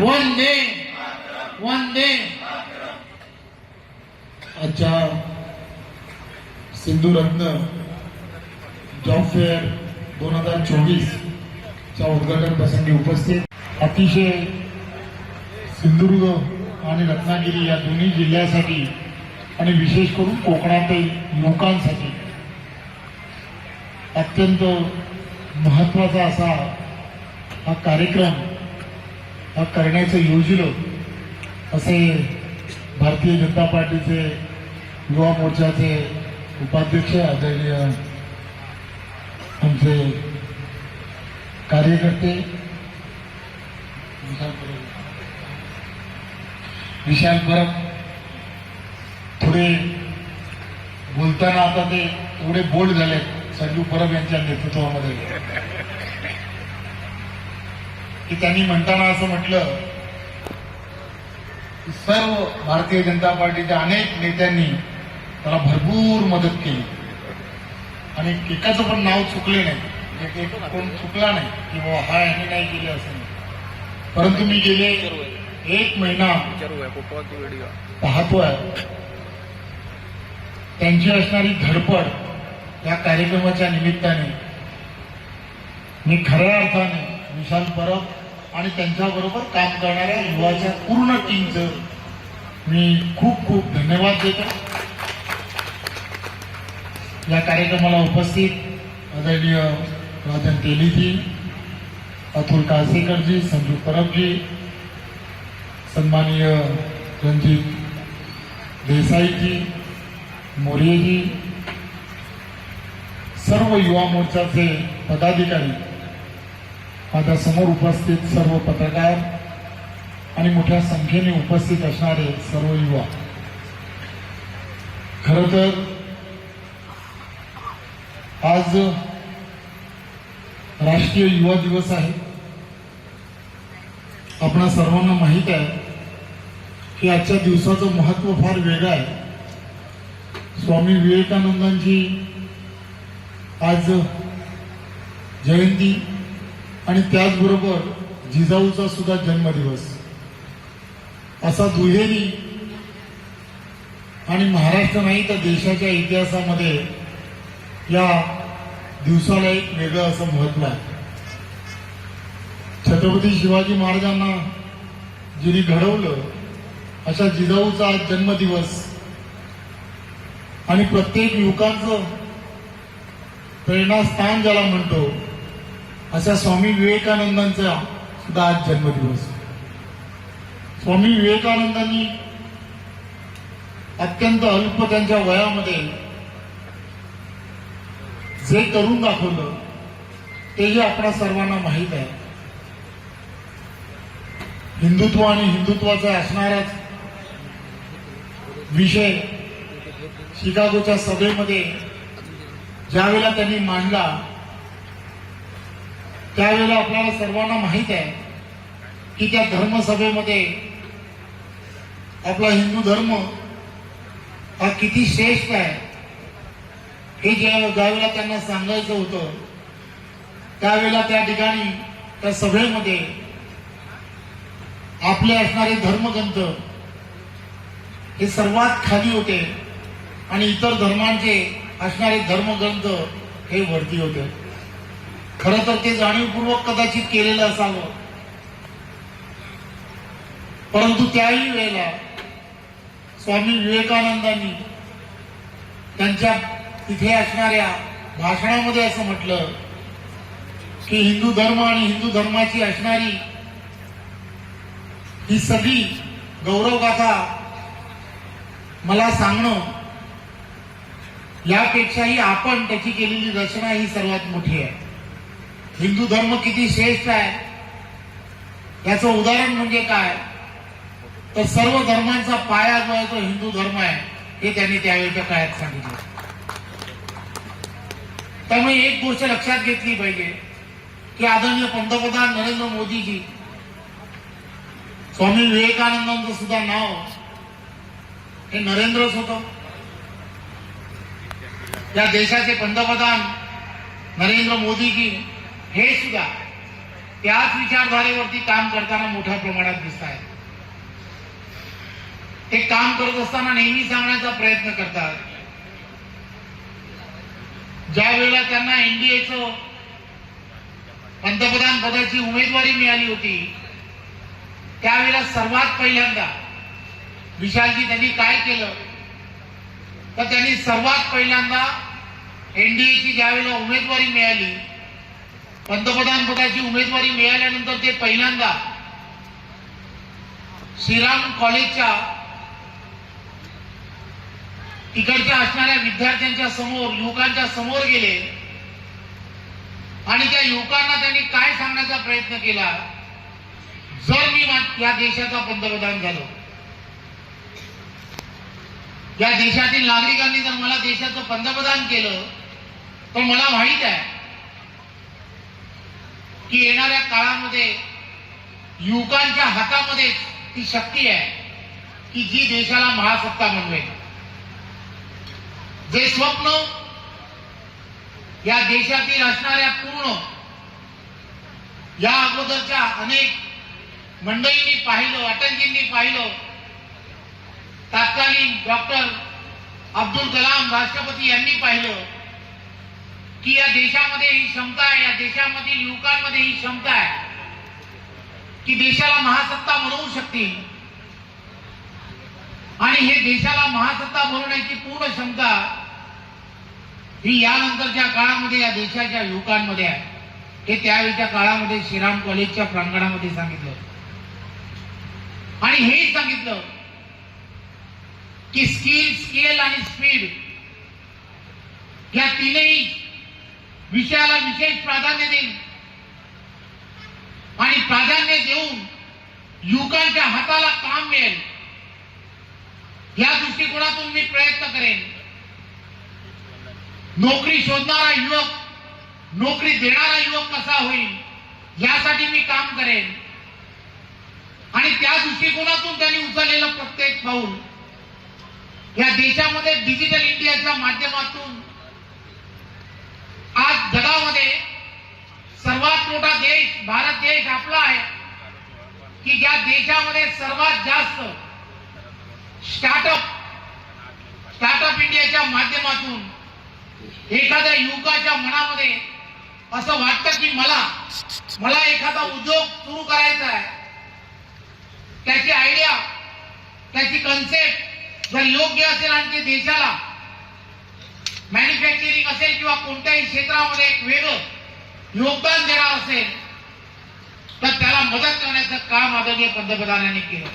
वंदे. वंदे. आजच्या सिंधू रत्न job fair दोन हजार चोवीस च्या उद्घाटन प्रसंगी उपस्थित. अतिशय सिंधुदुर्ग आणि रत्नागिरी या दोन्ही जिल्ह्यासाठी आणि विशेष करून कोकणातील लोकांसाठी अत्यंत महत्त्वाचा असा हा कार्यक्रम हा करण्याचं योजलं असे भारतीय जनता पार्टीचे युवा मोर्चाचे उपाध्यक्ष आदरणीय आमचे कार्यकर्ते विशाल परब. थोडे बोलताना आता ते थोडे बोल्ड झाले संजू परब यांच्या नेतृत्वामध्ये. की त्यांनी म्हणताना असं म्हटलं की सर्व भारतीय जनता पार्टीच्या अनेक नेत्यांनी त्याला भरपूर मदत केली. आणि एकाचं पण नाव चुकले नाही. एक कोण चुकला नाही की बाबा हा यांनी नाही केले असं नाही. परंतु मी गेले एक महिना पाहतोय. त्यांची असणारी धडपड या कार्यक्रमाच्या निमित्ताने मी खऱ्या अर्थाने विशाल परब आणि त्यांच्याबरोबर काम करणाऱ्या युवाच्या पूर्ण टीमचं मी खूप खूप धन्यवाद देतो. या कार्यक्रमाला उपस्थित आदरणीय राजन तेलीजी अतुल कासेकरजी संजू परबजी सन्माननीय रणजित देसाईजी मोरेजी सर्व युवा मोर्चाचे पदाधिकारी माझ्यासमोर उपस्थित सर्व पत्रकार आणि मोठ्या संख्येने उपस्थित असणारे सर्व युवा. खर तर आज राष्ट्रीय युवा दिवस आहे. आपणा सर्वांना माहीत आहे की आजच्या दिवसाचं महत्त्व फार वेगळं आहे. स्वामी विवेकानंदांची आज जयंती आणि त्याचबरोबर जिजाऊचा सुद्धा जन्मदिवस. असा दुहेरी आणि महाराष्ट्र नाही तर देशाच्या इतिहासामध्ये या दिवसाला एक वेगळं असं महत्त्व आहे. छत्रपती शिवाजी महाराजांना जिने घडवलं अशा जिजाऊचा आज जन्मदिवस. आणि प्रत्येक युवकांचं प्रेरणास्थान ज्याला म्हणतो अशा स्वामी विवेकानंदांचा सुद्धा आज जन्मदिवस. स्वामी विवेकानंदांनी अत्यंत अल्प त्यांच्या वयामध्ये जे करून दाखवलं तेही आपल्या सर्वांना माहीत आहे. हिंदुत्व आणि हिंदुत्वाचा असणाराच विषय शिकागोच्या सभेमध्ये ज्यावेळेला त्यांनी मांडला त्यावेळेला आपल्याला सर्वांना माहीत आहे की त्या धर्मसभेमध्ये आपला हिंदू धर्म हा किती श्रेष्ठ आहे. हे ज्या ज्यावेळेला त्यांना सांगायचं होतं त्यावेळेला त्या ठिकाणी त्या सभेमध्ये आपले असणारे धर्मग्रंथ हे सर्वात खाली होते आणि इतर धर्मांचे असणारे धर्मग्रंथ हे वरती होते. खर तर ते जाणीवपूर्वक कदाचित केलेलं असावं. परंतु त्याही वेळेला स्वामी विवेकानंदांनी त्यांच्या तिथे असणाऱ्या भाषणामध्ये असं म्हटलं की हिंदू धर्म आणि हिंदू धर्माची असणारी ही सगळी गौरवगाथा मला सांगणं यापेक्षाही आपण त्याची केलेली रचना ही सर्वात मोठी आहे. हिंदू धर्म किती श्रेष्ठ आहे? याचं उदाहरण म्हणजे काय? तर सर्व धर्मांचा पाया जो आहे तो हिंदू धर्म आहे हे त्यांनी त्यावेळेच्या काळात सांगितलं. त्यामुळे एक गोष्ट लक्षात घेतली पाहिजे की आदरणीय पंतप्रधान नरेंद्र मोदीजी स्वामी विवेकानंदांचं सुद्धा नाव हे नरेंद्रच होतं. या देशाचे पंतप्रधान नरेंद्र मोदीजी हे सुद्धा त्याच विचारधारेवरती काम करताना मोठ्या प्रमाणात दिसत आहेत ते काम करत असताना नेहमी सांगण्याचा प्रयत्न करतात. ज्या वेळेला त्यांना एनडीएचं पंतप्रधान पदाची उमेदवारी मिळाली होती त्यावेळेला सर्वात पहिल्यांदा विशालजी त्यांनी काय केलं? तर त्यांनी सर्वात पहिल्यांदा एनडीएची ज्यावेळेला उमेदवारी मिळाली पंतप्रधान पदाची उमेदवारी मिळाल्यानंतर ते पहिल्यांदा श्रीराम कॉलेजच्या इकडच्या असणाऱ्या विद्यार्थ्यांच्या समोर युवकांच्या समोर गेले. आणि त्या युवकांना त्यांनी काय सांगण्याचा प्रयत्न केला? जर मी या देशाचा पंतप्रधान झालो. या देशातील नागरिकांनी जर मला देशाचं पंतप्रधान केलं तर मला माहीत आहे की येणाऱ्या काळामध्ये युवकांच्या हातामध्ये ती शक्ती आहे की जी देशाला महासत्ता बनवेल. जे स्वप्न या देशातील असणाऱ्या पूर्ण या अगोदरच्या अनेक मंडळींनी पाहिलं अटलजींनी पाहिलं तत्कालीन डॉक्टर अब्दुल कलाम राष्ट्रपती यांनी पाहिलं की या देशामध्ये ही क्षमता आहे या देशामधील युवकांमध्ये ही क्षमता आहे की देशाला महासत्ता बनवू शकतील. आणि हे देशाला महासत्ता बनवण्याची पूर्ण क्षमता ही यानंतरच्या काळामध्ये या देशाच्या युवकांमध्ये आहे. हे त्यावेळीच्या काळामध्ये श्रीराम कॉलेजच्या प्रांगणामध्ये सांगितलं आणि हेही सांगितलं की स्किल स्केल आणि स्पीड या तीनही विषयाला विशेष प्राधान्य देईल आणि प्राधान्य देऊन युवकांच्या हाताला काम मिळेल. या दृष्टिकोनातून मी प्रयत्न करेन. नोकरी शोधणारा युवक नोकरी देणारा युवक कसा होईल यासाठी मी काम करेन. आणि त्या दृष्टिकोनातून त्यांनी उचललेलं प्रत्येक पाऊल या देशामध्ये डिजिटल इंडियाच्या माध्यमातून आज जगामध्ये सर्वात मोठा देश भारत देश आपला आहे की ज्या देशामध्ये सर्वात जास्त स्टार्टअप स्टार्टअप इंडियाच्या माध्यमातून एखाद्या युवकाच्या मनामध्ये असं वाटतं की मला मला एखादा उद्योग सुरू करायचा आहे. त्याची आयडिया त्याची कन्सेप्ट जर योग्य असेल आणि ते देशाला मॅन्युफॅक्चरिंग असेल किंवा कोणत्याही क्षेत्रामध्ये एक वेगळं योगदान देणार असेल तर त्याला मदत करण्याचं काम आदरणीय पंतप्रधानांनी केलं.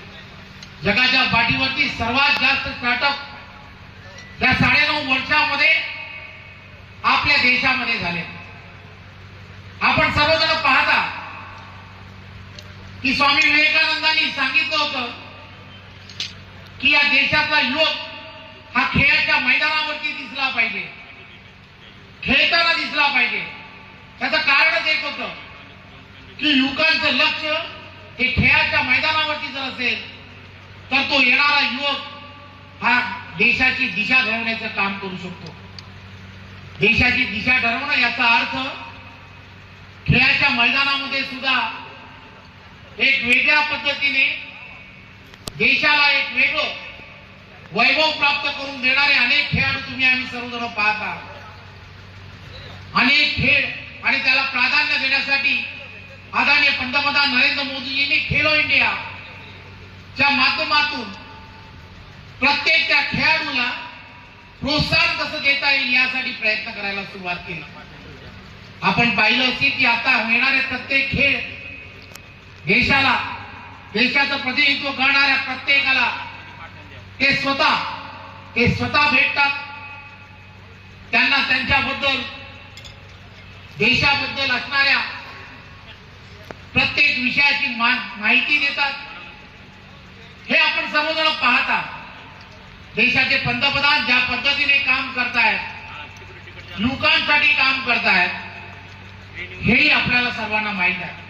जगाच्या पाठीवरती सर्वात जास्त स्टार्टअप या साडेनऊ वर्षामध्ये आपल्या देशामध्ये झाले. आपण सर्वजण पाहता की स्वामी विवेकानंदांनी सांगितलं होतं की या देशातला युवक हा खेळाच्या मैदानावरती दिसला पाहिजे खेळताना दिसला पाहिजे. त्याचं कारणच एक होतं की युवकांचं लक्ष हे खेळाच्या मैदानावरती जर असेल तर तो येणारा युवक हा देशाची दिशा घडवण्याचं काम करू शकतो. देशाची दिशा ठरवणं याचा अर्थ खेळाच्या मैदानामध्ये सुद्धा एक वेगळ्या पद्धतीने देशाला एक वेगळं वैभव प्राप्त करून देणारे अनेक खेळाडू तुम्ही आम्ही सर्वजण पाहता. अनेक खेळ आणि त्याला प्राधान्य देण्यासाठी आदरणीय पंतप्रधान नरेंद्र मोदीजींनी खेलो इंडिया च्या माध्यमातून प्रत्येक त्या खेळाडूला प्रोत्साहन कसं देता येईल यासाठी प्रयत्न करायला सुरुवात केली. आपण पाहिलं असेल की आता येणारे प्रत्येक खेळ देशाला देशाचं प्रतिनिधित्व करणाऱ्या प्रत्येकाला ते स्वतः ते स्वतः भेटतात. त्यांना त्यांच्याबद्दल देशाबद्दल असणाऱ्या प्रत्येक विषयाची माहिती देतात. हे आपण सर्वजण पाहता देशाचे पंतप्रधान ज्या पद्धतीने काम करतायत लोकांसाठी काम करतायत हेही आपल्याला सर्वांना माहीत आहे.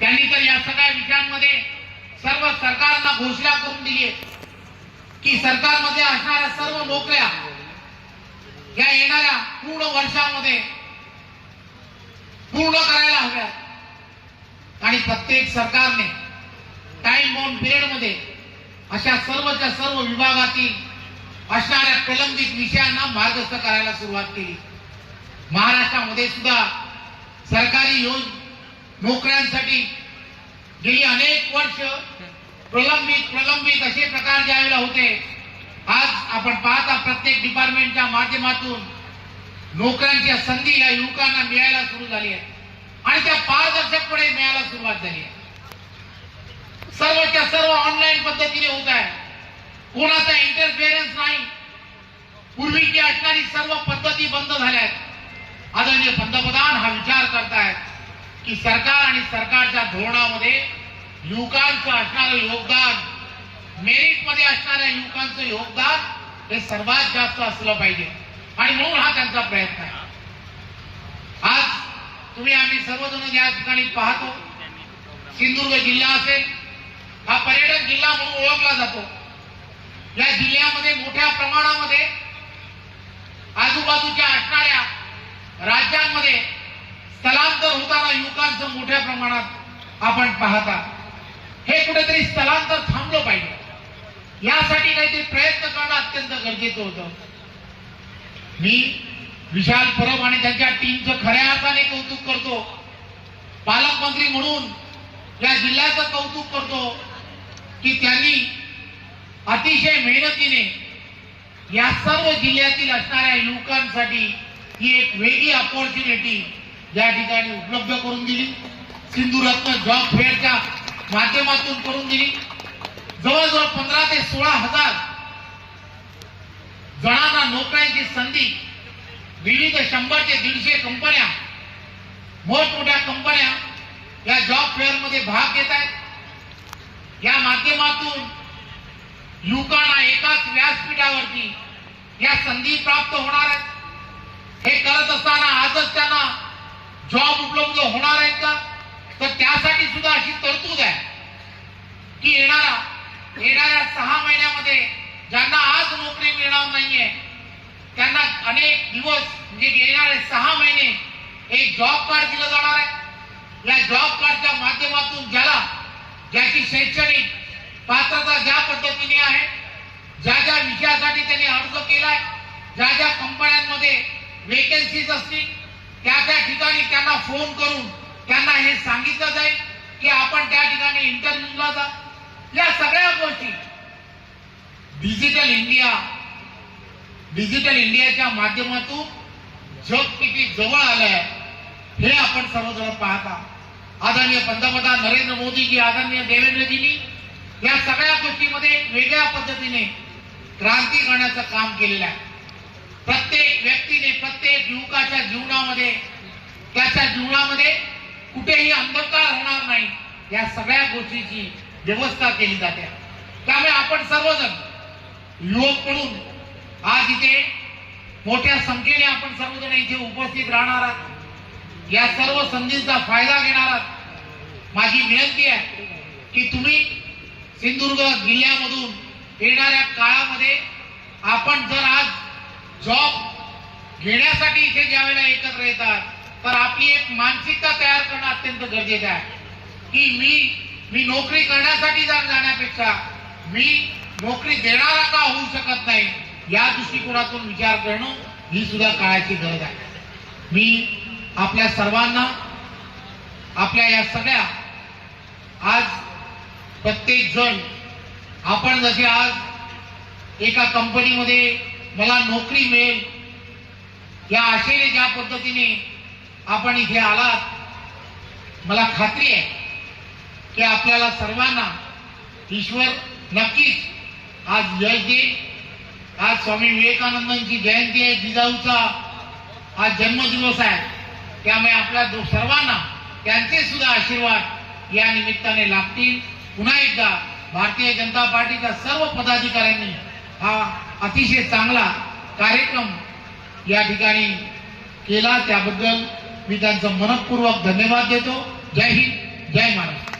त्यांनी तर या सगळ्या विषयांमध्ये सर्व सरकारला घोषणा करून दिली की सरकारमध्ये असणाऱ्या सर्व नोकऱ्या या येणाऱ्या पूर्ण वर्षामध्ये पूर्ण करायला हव्या. आणि प्रत्येक सरकारने टाइम बाउंड पिरियडमध्ये अशा सर्वच्या सर्व विभागातील असणाऱ्या प्रलंबित विषयांना मार्गस्थ करायला सुरुवात केली. महाराष्ट्रामध्ये सुद्धा सरकारी योज नोकऱ्यांसाठी गेली अनेक वर्ष प्रलंबित प्रलंबित असे प्रकार ज्यावेळेला होते आज आपण पाहता प्रत्येक डिपार्टमेंटच्या माध्यमातून नोकऱ्यांच्या संधी या युवकांना मिळायला सुरू झाली आहे. आणि त्या पारदर्शकपणे मिळायला सुरुवात झाली आहे. सर्वच्या सर्व ऑनलाईन पद्धतीने होत आहे. कोणाचा इंटरफिअरन्स नाही. पूर्वीची असणारी सर्व पद्धती बंद झाल्या आहेत. आदरणीय पंतप्रधान हा विचार करतायत की सरकार आणि सरकारच्या धोरणामध्ये युवकांचं असणारं योगदान मेरिटमध्ये असणाऱ्या युवकांचं योगदान हे सर्वात जास्त असलं पाहिजे. आणि म्हणून हा त्यांचा प्रयत्न आहे. आज तुम्ही आम्ही सर्वजण या ठिकाणी पाहतो सिंधुदुर्ग जिल्हा असेल हा पर्यटन जिल्हा म्हणून ओळखला जातो. या जिल्ह्यामध्ये मोठ्या प्रमाणामध्ये आजूबाजूच्या असणाऱ्या राज्यांमध्ये स्थलांतर होताना युवकांचं मोठ्या प्रमाणात आपण पाहता. हे कुठेतरी स्थलांतर थांबलं पाहिजे. यासाठी काहीतरी प्रयत्न करणं अत्यंत गरजेचं होतं. मी विशाल परब आणि त्यांच्या टीमचं खऱ्या अर्थाने कौतुक करतो. पालकमंत्री म्हणून या जिल्ह्याचं कौतुक करतो की त्यांनी अतिशय मेहनतीने या सर्व जिल्ह्यातील असणाऱ्या युवकांसाठी ही एक वेगळी अपॉर्च्युनिटी या ठिकाणी उपलब्ध करून दिली. सिंधुरत्न जॉब फेअरच्या माध्यमातून करून दिली. जवळजवळ पंधरा ते सोळा हजार जणांना नोकऱ्यांची संधी विविध शंभर ते दीडशे कंपन्या मोठमोठ्या कंपन्या या जॉब फेअरमध्ये भाग घेत आहेत. या माध्यमातून युवकांना एकाच व्यासपीठावरती या संधी प्राप्त होणार आहेत. हे करत असताना आजच त्यांना जॉब उपलब्ध होणार आहेत का? तर त्यासाठी सुद्धा अशी तरतूद आहे की येणारा येणाऱ्या सहा महिन्यामध्ये ज्यांना आज नोकरी मिळणार नाहीये त्यांना अनेक दिवस म्हणजे येणारे सहा महिने एक जॉब कार्ड दिलं जाणार आहे. या जॉब कार्डच्या माध्यमातून ज्याला ज्याची शैक्षणिक पात्रता ज्या पद्धतीने आहे ज्या ज्या विषयासाठी त्यांनी अर्ज केलाय ज्या ज्या कंपन्यांमध्ये वेकन्सीज असतील त्या त्या ठिकाणी त्यांना फोन करून त्यांना हे सांगितलं जाईल की आपण त्या ठिकाणी इंटरव्ह्यूला जा. या सगळ्या गोष्टी. डिजिटल इंडिया डिजिटल इंडियाच्या माध्यमातून जग किती जवळ आलंय हे आपण सर्वजण पाहता. आदरणीय पंतप्रधान नरेंद्र मोदीजी आदरणीय देवेंद्रजींनी या सगळ्या गोष्टीमध्ये एक वेगळ्या पद्धतीने क्रांती करण्याचं काम केलेलं आहे. प्रत्येक व्यक्तीने प्रत्येक युवकाच्या जीवनामध्ये त्याच्या जीवनामध्ये कुठेही अंधकार होणार नाही. या सगळ्या गोष्टीची व्यवस्था केली जाते. त्यामुळे आपण सर्वजण युवक म्हणून आज इथे मोठ्या संख्येने आपण सर्वजण इथे उपस्थित राहणार आहात. या सर्व संधींचा फायदा घेणार आहात. माझी विनंती आहे की तुम्ही सिंधुदुर्ग जिल्ह्यामधून येणाऱ्या काळामध्ये आपण जर आज जॉब घेण्यासाठी इथे ज्या वेळेला एकत्र येतात तर आपली एक मानसिकता तयार करणं अत्यंत गरजेचं आहे. की मी मी नोकरी करण्यासाठी जर जाण्यापेक्षा मी नोकरी देणारा का होऊ शकत नाही या दृष्टिकोनातून विचार करणं ही सुद्धा काळाची गरज आहे. मी आपल्या सर्वांना आपल्या या सगळ्या आज प्रत्येक जण आपण जसे आज एका कंपनीमध्ये मला नोकरी मिळेल या आशेने ज्या पद्धतीने आपण इथे आलात मला खात्री आहे. की आपल्याला सर्वांना ईश्वर नक्कीच आज यश देईल. आज स्वामी विवेकानंदांची जयंती आहे जिजाऊचा आज जन्मदिवस आहे. त्यामुळे आपल्या सर्वांना त्यांचे सुद्धा आशीर्वाद या निमित्ताने लागतील. पुन्हा एकदा भारतीय जनता पार्टीच्या सर्व पदाधिकाऱ्यांनी हा अतिशय चांगला कार्यक्रम या ठिकाणी केला. त्याबद्दल मी त्यांचं मनपूर्वक धन्यवाद देतो. जय हिंद जय महाराष्ट्र.